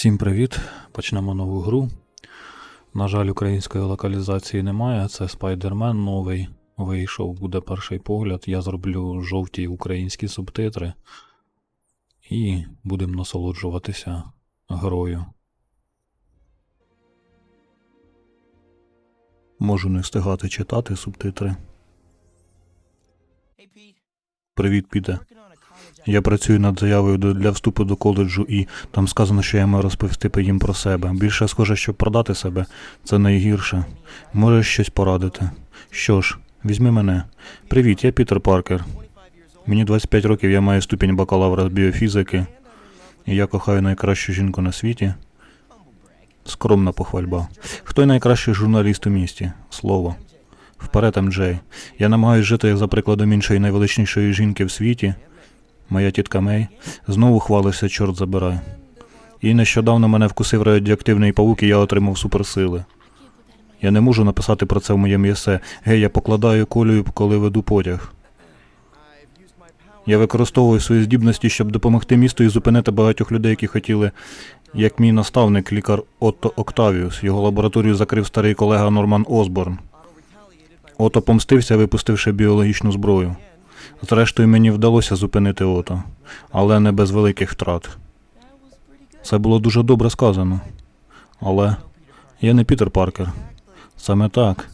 Всім привіт! Почнемо нову гру. На жаль, української локалізації немає. Це Spider-Man новий. Вийшов, буде перший погляд. Я зроблю жовті українські субтитри. І будемо насолоджуватися грою. Можу не встигати читати субтитри. Привіт, Піте. Я працюю над заявою для вступу до коледжу, і там сказано, що я маю розповісти їм про себе. Більше схоже, щоб продати себе це найгірше. Можеш щось порадити. Що ж, візьми мене. Привіт, я Пітер Паркер. Мені 25 років, я маю ступінь бакалавра з біофізики. І я кохаю найкращу жінку на світі. Скромна похвальба. Хто найкращий журналіст у місті? Слово. Вперед, МД. Я намагаюсь жити за прикладом іншої найвеличнішої жінки в світі. Моя тітка Мей. Знову хвалишся, чорт забирай. І нещодавно мене вкусив радіоактивний павук, і я отримав суперсили. Я не можу написати про це в моєму єсе. Гей, я покладаю колію, коли веду потяг. Я використовую свої здібності, щоб допомогти місту і зупинити багатьох людей, які хотіли, як мій наставник, лікар Отто Октавіус. Його лабораторію закрив старий колега Норман Осборн. Ото помстився, випустивши біологічну зброю. Зрештою, мені вдалося зупинити Ото, але не без великих втрат. Це було дуже добре сказано. Але я не Пітер Паркер. Саме так.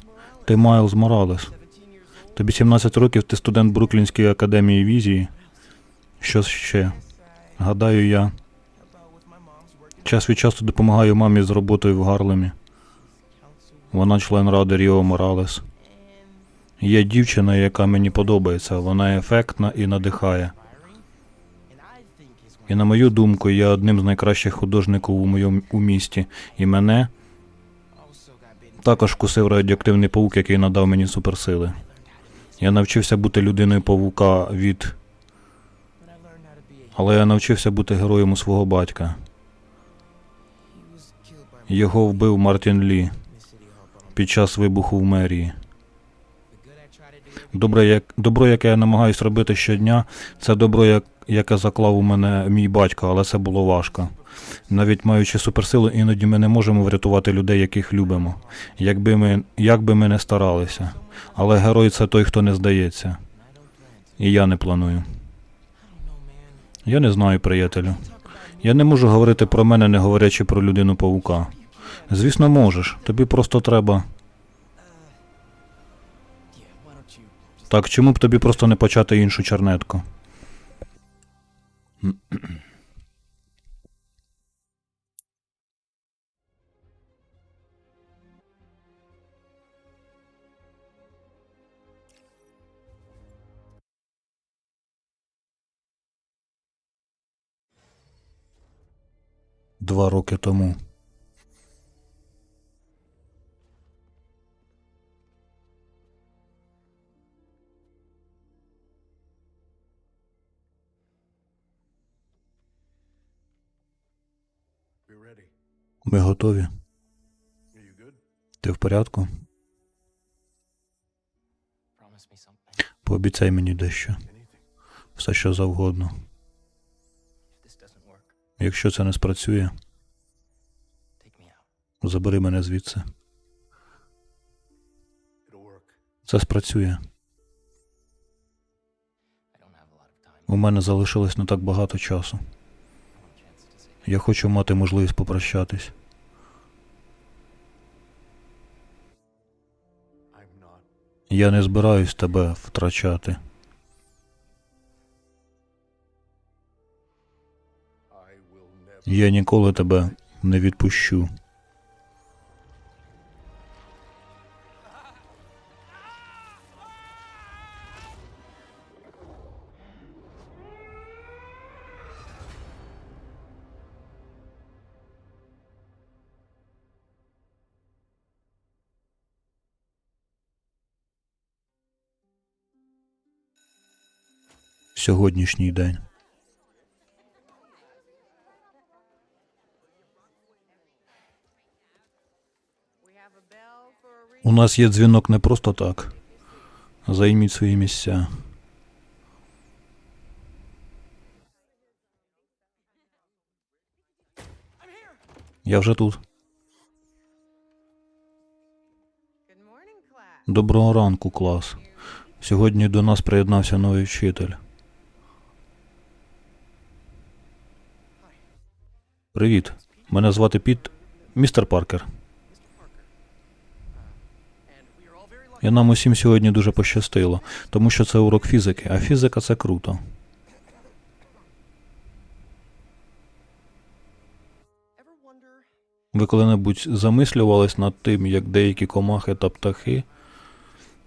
Ти Майлз Моралес. Тобі 17 років, ти студент Бруклінської академії візії. Що ще? Гадаю, я час від часу допомагаю мамі з роботою в Гарлемі. Вона член ради Ріо Моралес. Є дівчина, яка мені подобається, вона ефектна і надихає. І на мою думку, я одним з найкращих художників у моєму місті, і мене також вкусив радіоактивний паук, який надав мені суперсили. Я навчився бути людиною павука від. Але я навчився бути героєм у свого батька. Його вбив Мартін Лі під час вибуху в мерії. Добро, як, добро, яке я намагаюсь робити щодня, це добро, як, яке заклав у мене мій батько, але це було важко. Навіть маючи суперсилу, іноді ми не можемо врятувати людей, яких любимо, якби ми, як би ми не старалися. Але герой це той, хто не здається. І я не планую. Я не знаю, приятелю. Я не можу говорити про мене, не говорячи про людину павука. Звісно, можеш. Тобі просто треба. Так, чому б тобі просто не почати іншу чернетку? Два роки тому. Ми готові. Ти в порядку? Пообіцяй мені дещо. Все, що завгодно. Якщо це не спрацює, забери мене звідси. Це спрацює. У мене залишилось не так багато часу. Я хочу мати можливість попрощатись. Я не збираюсь тебе втрачати. Я ніколи тебе не відпущу. Сьогоднішній день. У нас є дзвінок не просто так. Займіть свої місця. Я вже тут. Доброго ранку, клас. Сьогодні до нас приєднався новий вчитель. Привіт. Мене звати Піт. Містер Паркер. І нам усім сьогодні дуже пощастило, тому що це урок фізики, а фізика це круто. Ви коли-небудь замислювались над тим, як деякі комахи та птахи,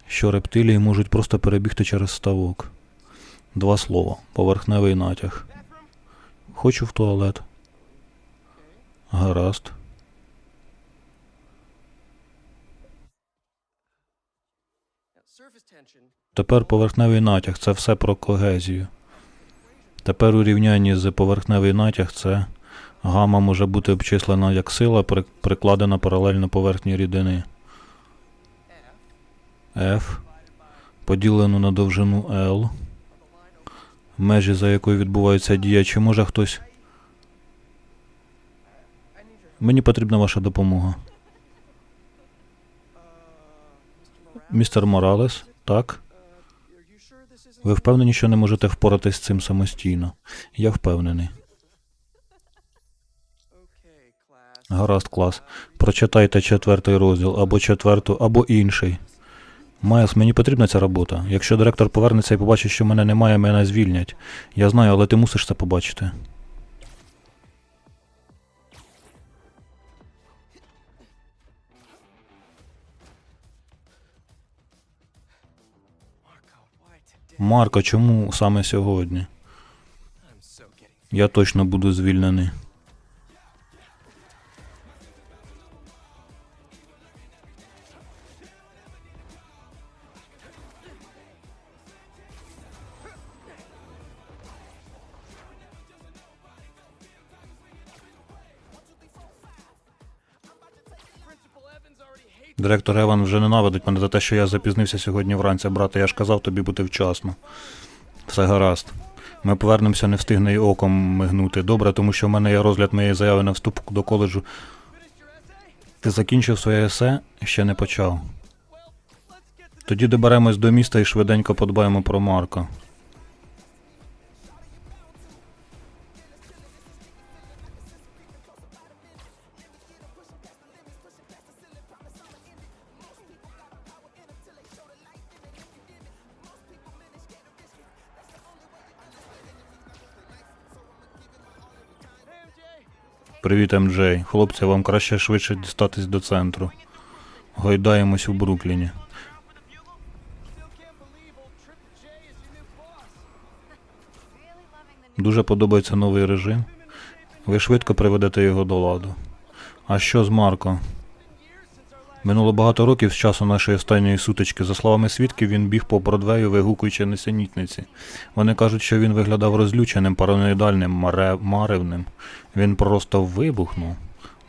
що рептилії можуть просто перебігти через ставок? Два слова. Поверхневий натяг. Хочу в туалет. Гаразд. Тепер поверхневий натяг це все про когезію. Тепер у рівнянні з поверхневий натяг це гама може бути обчислена як сила, прикладена паралельно поверхні рідини. F поділено на довжину L, межі за якою відбувається дія. Чи може хтось. Мені потрібна ваша допомога. Містер Моралес, так? Ви впевнені, що не можете впоратись з цим самостійно? Я впевнений. Гаразд, клас. Прочитайте четвертий розділ, або четверту, або інший. Майлз, мені потрібна ця робота. Якщо директор повернеться і побачить, що мене немає, мене звільнять. Я знаю, але ти мусиш це побачити. Марко, чому саме сьогодні? Я точно буду звільнений. Директор Еван вже ненавидить мене за те, що я запізнився сьогодні вранці, брате. Я ж казав тобі бути вчасно. Все гаразд. Ми повернемося, не встигне й оком мигнути. Добре, тому що в мене є розгляд моєї заяви на вступ до коледжу. Ти закінчив своє есе? Ще не почав. Тоді доберемось до міста і швиденько подбаємо про Марка. Привіт, МДЖ. Хлопці, вам краще швидше дістатись до центру. Гойдаємось у Брукліні. Дуже подобається новий режим. Ви швидко приведете його до ладу. А що з Марко? Минуло багато років з часу нашої останньої сутички. За словами свідків, він біг по Бродвею, вигукуючи несенітниці. Вони кажуть, що він виглядав розлюченим, параноїдальним, маре... маревним. Він просто вибухнув.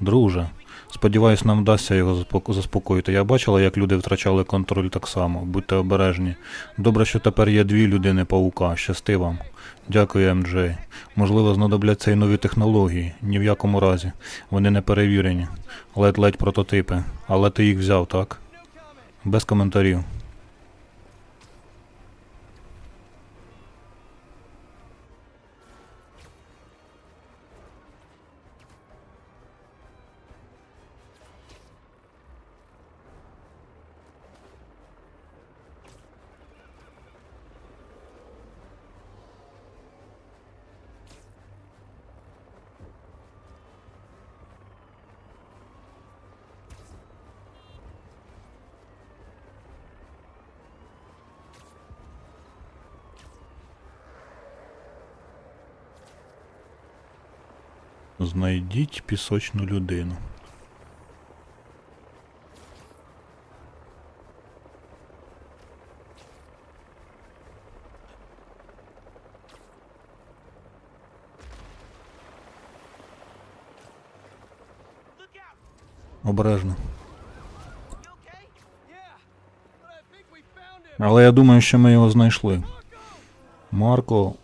Друже, сподіваюсь, нам вдасться його заспокоїти. Я бачила, як люди втрачали контроль так само. Будьте обережні. Добре, що тепер є дві людини паука. Щасти вам. Дякую, МДЖ. Можливо, знадобляться і нові технології. Ні в якому разі. Вони не перевірені. Ледь-ледь прототипи. Але ти їх взяв, так? Без коментарів. Знайдіть пісочну людину. Обережно. Але я думаю, що ми його знайшли. Марко.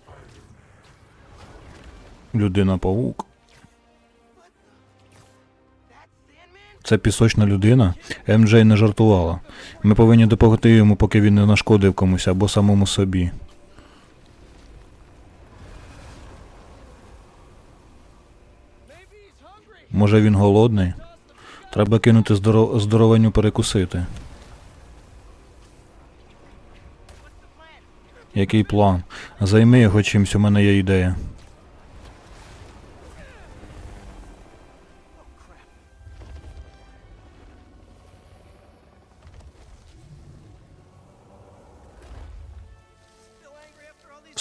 Людина павук. Це пісочна людина. МДЖ не жартувала. Ми повинні допомогти йому, поки він не нашкодив комусь або самому собі. Може він голодний? Треба кинути здоро... здоровенню перекусити. Який план? Займи його чимсь, у мене є ідея.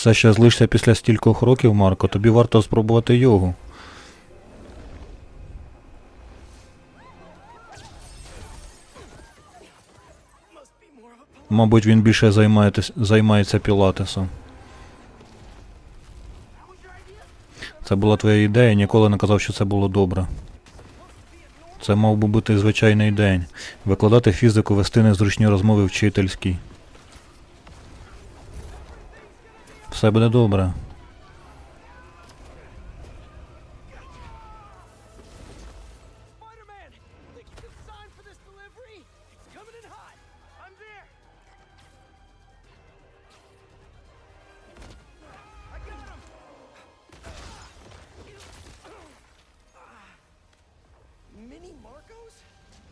Все ще злишся після стількох років, Марко, тобі варто спробувати йогу. Мабуть, він більше займається пілатесом. Це була твоя ідея, ніколи не казав, що це було добре. Це мав би бути звичайний день. Викладати фізику, вести незручні розмови вчительській. Все буде добре.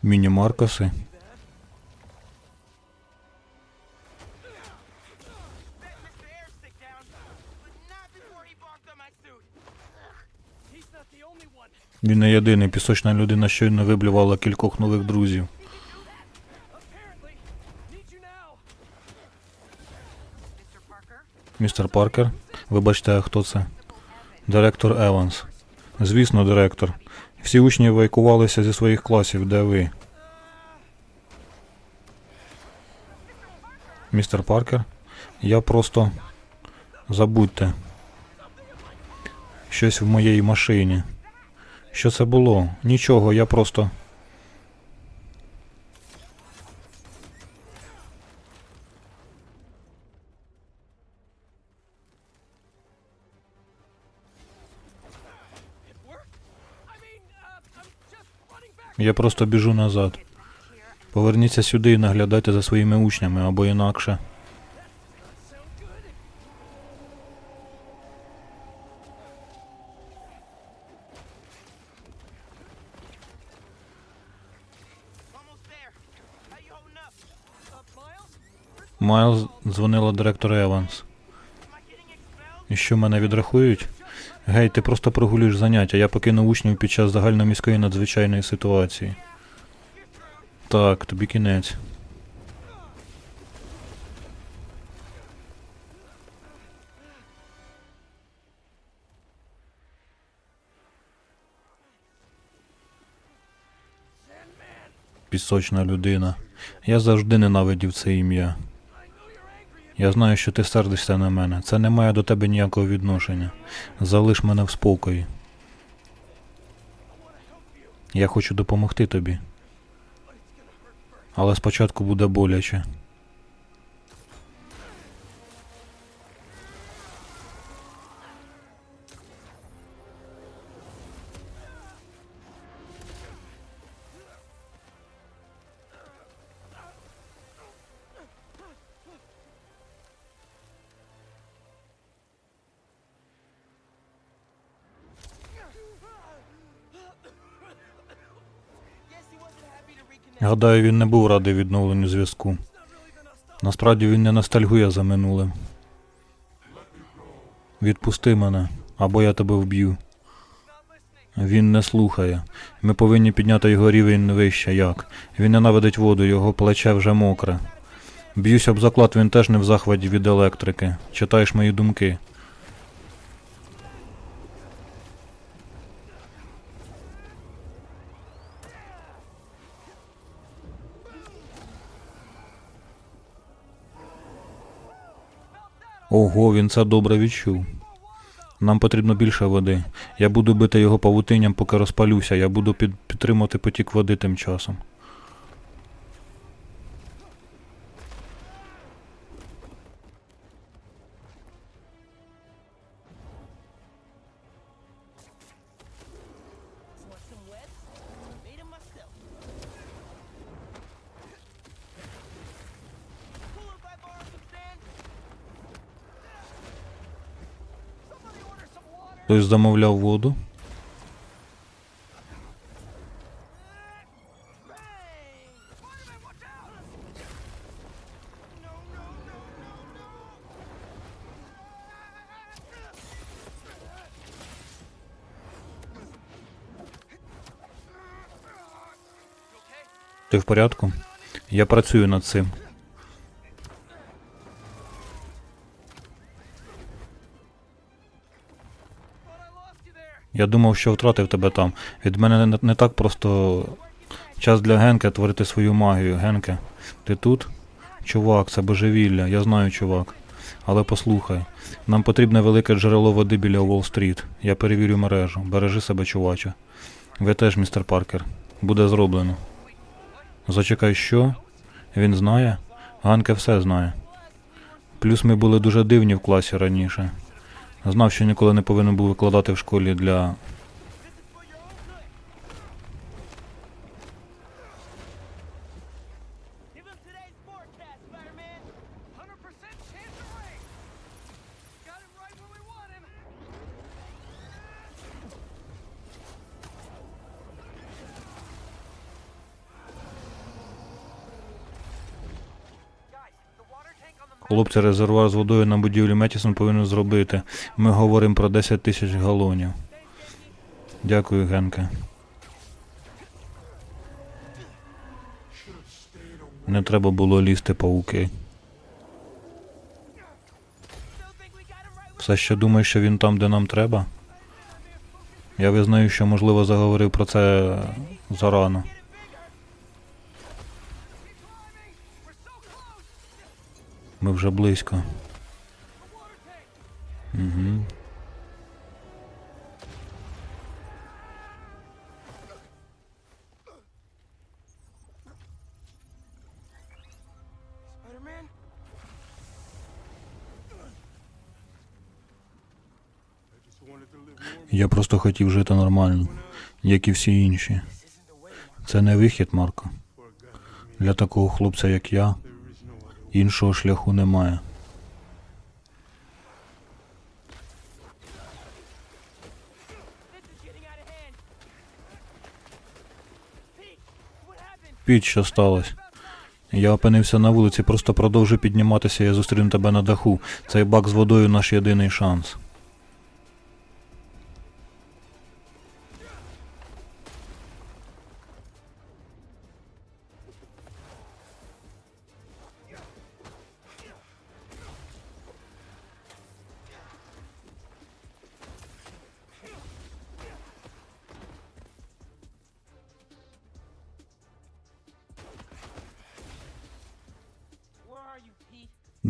Spider-Man! Він не єдиний. Пісочна людина щойно виблювала кількох нових друзів. Містер Паркер, вибачте, хто це? Директор Еванс. Звісно, директор. Всі учні евакувалися зі своїх класів, де ви? Містер Паркер, я просто. Забудьте. Щось в моїй машині. Що це було? Нічого, я просто. Я просто біжу назад. Поверніться сюди і наглядайте за своїми учнями або інакше. Майлз дзвонила директор Еванс. І що мене відрахують? Гей, ти просто прогулюєш заняття. Я покинув учнів під час загальноміської надзвичайної ситуації. Так, тобі кінець. Пісочна людина. Я завжди ненавидів це ім'я. Я знаю, що ти сердишся на мене. Це не має до тебе ніякого відношення. Залиш мене в спокої. Я хочу допомогти тобі. Але спочатку буде боляче. Гадаю, він не був радий відновленню зв'язку. Насправді він не ностальгує за минулим. Відпусти мене, або я тебе вб'ю. Він не слухає. Ми повинні підняти його рівень вище. Як? Він ненавидить воду, його плече вже мокре. Б'юсь об заклад, він теж не в захваті від електрики. Читаєш мої думки. Ого, він це добре відчув. Нам потрібно більше води. Я буду бити його павутинням, поки розпалюся. Я буду під, підтримувати потік води тим часом. Хтось замовляв воду. Ти в порядку? Я працюю над цим. Я думав, що втратив тебе там. Від мене не, не так просто час для Генке творити свою магію. Генке, ти тут? Чувак, це божевілля, я знаю, чувак. Але послухай, нам потрібне велике джерело води біля Уолл-стріт. Я перевірю мережу. Бережи себе, чуваче. Ви теж, містер Паркер. Буде зроблено. Зачекай, що? Він знає? Ганке все знає. Плюс ми були дуже дивні в класі раніше. Знав, що ніколи не повинен був викладати в школі для. Хлопці, резервуар з водою на будівлі Метісон повинен зробити. Ми говоримо про 10 тисяч галонів. Дякую, Генке. Не треба було лізти пауки. Все ще думаєш, що він там, де нам треба? Я визнаю, що можливо заговорив про це зарано. Ми вже близько. Угу. Я просто хотів жити нормально, як і всі інші. Це не вихід, Марко. Для такого хлопця, як я, іншого шляху немає. Піч, що сталося? Я опинився на вулиці, просто продовжуй підніматися, я зустріну тебе на даху. Цей бак з водою наш єдиний шанс.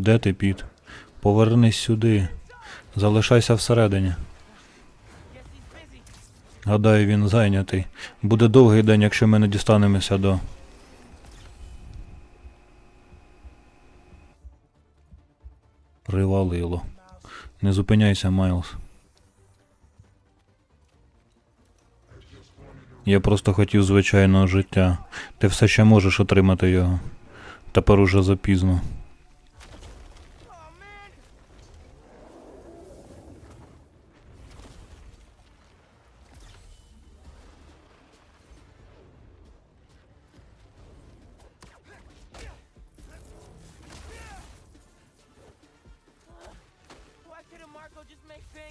Де ти, Піт? Повернись сюди. Залишайся всередині. Гадаю, він зайнятий. Буде довгий день, якщо ми не дістанемося до. Привалило. Не зупиняйся, Майлз. Я просто хотів звичайного життя. Ти все ще можеш отримати його. Тепер уже запізно.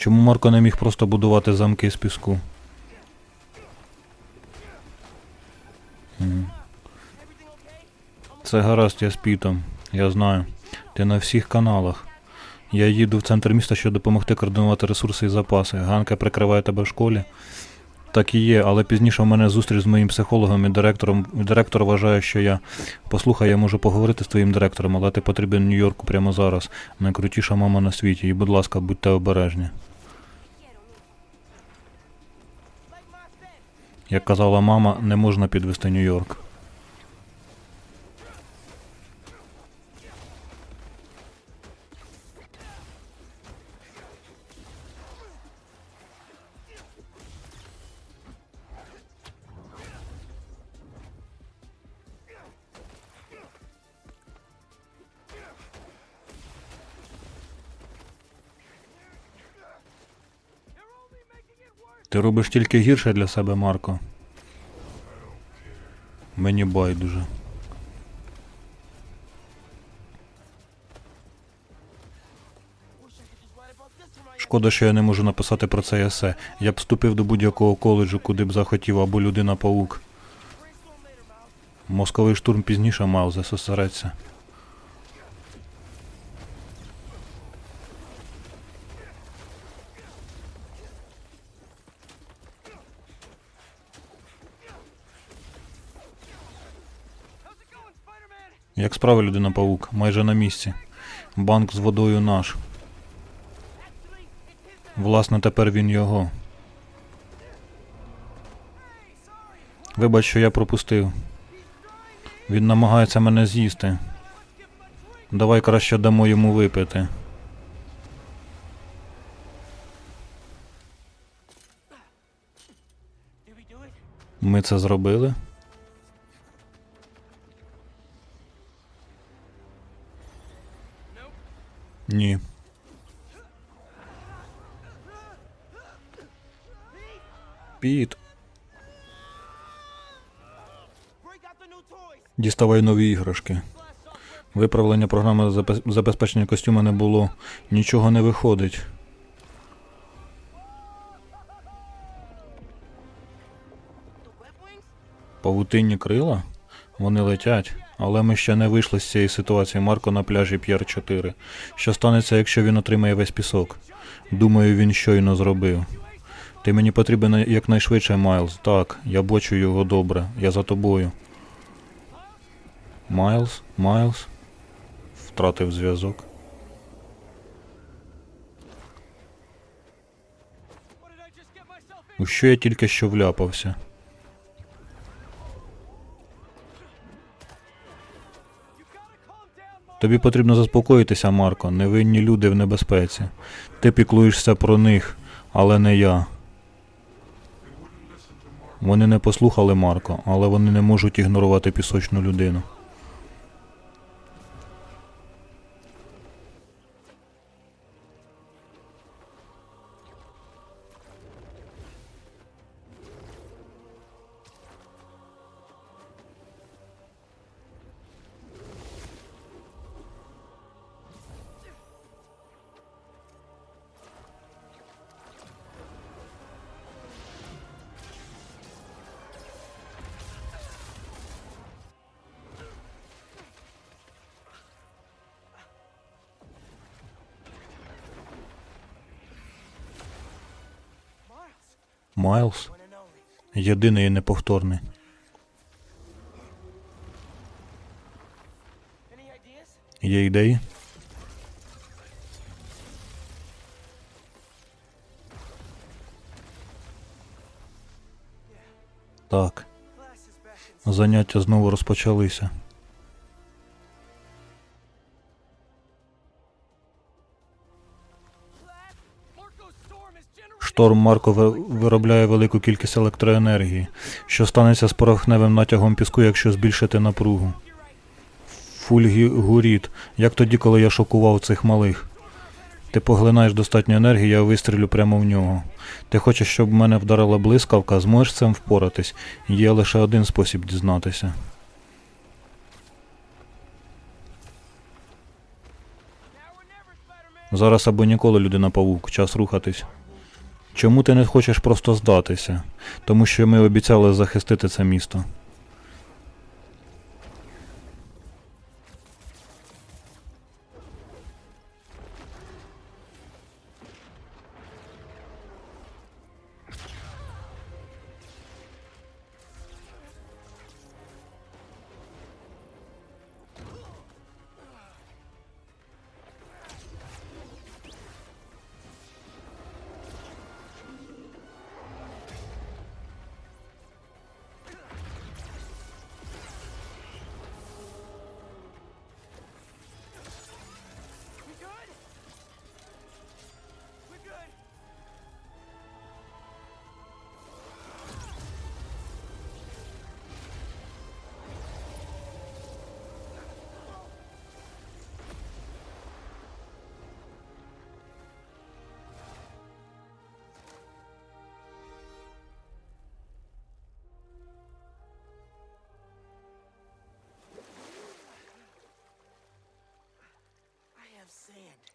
Чому Марко не міг просто будувати замки з піску? Це гаразд, я з Пітом. Я знаю. Ти на всіх каналах. Я їду в центр міста, щоб допомогти координувати ресурси і запаси. Ганка прикриває тебе в школі. Так і є, але пізніше в мене зустріч з моїм психологом і директором. Директор вважає, що я. Послухай, я можу поговорити з твоїм директором, але ти потрібен Нью-Йорку прямо зараз. Найкрутіша мама на світі. І, будь ласка, будьте обережні. Як казала мама, не можна підвести Нью-Йорк. Ти робиш тільки гірше для себе, Марко. Мені байдуже. Шкода, що я не можу написати про це есе. Я б вступив до будь-якого коледжу, куди б захотів, або людина паук. Мозковий штурм пізніше мав зосередься. Як справа людина паук, майже на місці. Банк з водою наш. Власне, тепер він його. Вибач, що я пропустив. Він намагається мене з'їсти. Давай краще дамо йому випити. Ми це зробили. Ні. Піт, діставай нові іграшки. Виправлення програми забезпечення костюма не було. Нічого не виходить. Павутинні крила? Вони летять. Але ми ще не вийшли з цієї ситуації. Марко на пляжі П'єр 4. Що станеться, якщо він отримає весь пісок? Думаю, він щойно зробив. Ти мені потрібен якнайшвидше, Майлз. Так, я бачу його добре. Я за тобою. Майлз? Майлз? Втратив зв'язок. У що я тільки що вляпався? Тобі потрібно заспокоїтися, Марко. Невинні люди в небезпеці. Ти піклуєшся про них, але не я. Вони не послухали Марко, але вони не можуть ігнорувати пісочну людину. Майлз? Єдиний і неповторний. Є ідеї? Так. Заняття знову розпочалися. Шторм Марко виробляє велику кількість електроенергії. Що станеться з порохневим натягом піску, якщо збільшити напругу? Фульгігуріт. Як тоді, коли я шокував цих малих? Ти поглинаєш достатньо енергії, я вистрілю прямо в нього. Ти хочеш, щоб мене вдарила блискавка, зможеш цим впоратись? Є лише один спосіб дізнатися. Зараз або ніколи людина павук, час рухатись. Чому ти не хочеш просто здатися? Тому що ми обіцяли захистити це місто.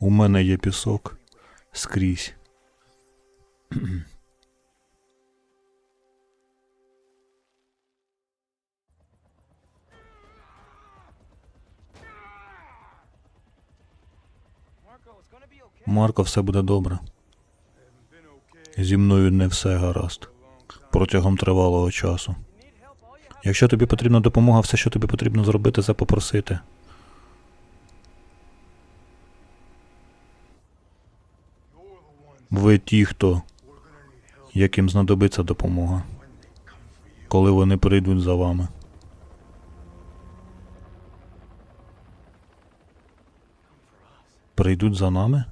У мене є пісок скрізь. Марко, все буде добре. Зі мною не все гаразд. Протягом тривалого часу. Якщо тобі потрібна допомога, все, що тобі потрібно зробити, це попросити. Ви ті, хто яким знадобиться допомога, коли вони прийдуть за вами. Прийдуть за нами?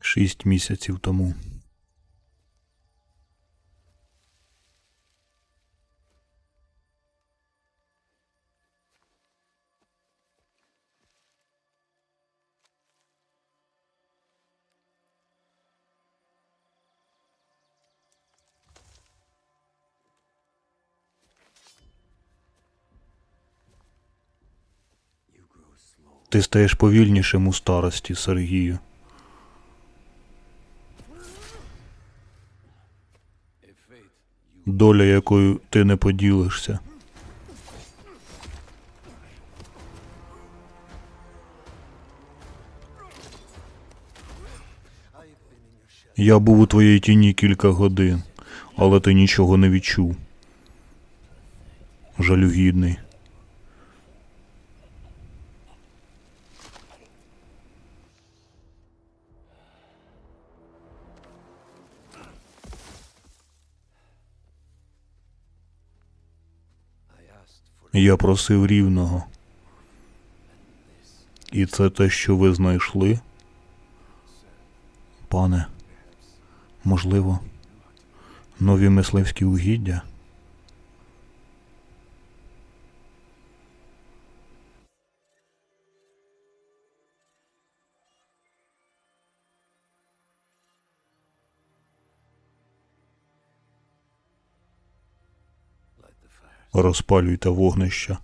Шість місяців тому. Ти стаєш повільнішим у старості, Сергію. Доля, якою ти не поділишся. Я був у твоїй тіні кілька годин, але ти нічого не відчув. Жалюгідний. Я просив рівного. І це те, що ви знайшли? Пане, можливо, нові мисливські угіддя? Розпалюйте вогнища.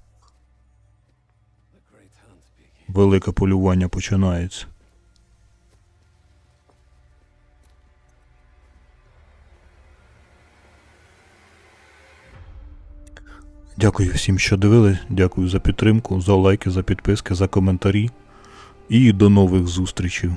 Велике полювання починається. Дякую всім, що дивились. Дякую за підтримку, за лайки, за підписки, за коментарі. І до нових зустрічей.